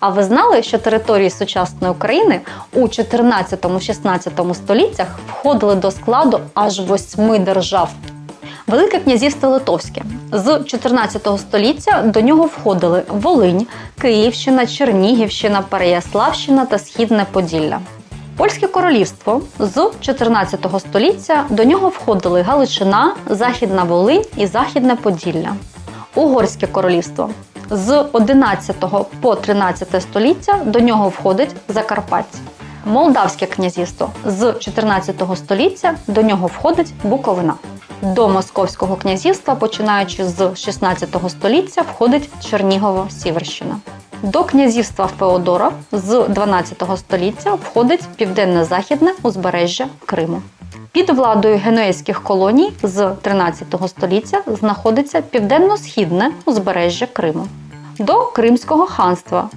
А ви знали, що території сучасної України у 14-16 століттях входили до складу аж восьми держав? Велике князівство Литовське з 14 століття до нього входили Волинь, Київщина, Чернігівщина, Переяславщина та Східне Поділля. Польське королівство з 14 століття до нього входили Галичина, Західна Волинь і Західне Поділля. Угорське королівство з 11 по 13 століття до нього входить Закарпаття. Молдавське князівство з 14 століття до нього входить Буковина. До Московського князівства, починаючи з 16 століття, входить Чернігово-Сіверщина. До князівства Феодора з 12 століття входить південно-західне узбережжя Криму. Під владою генуезьких колоній з 13 століття знаходиться південно-східне узбережжя Криму. До Кримського ханства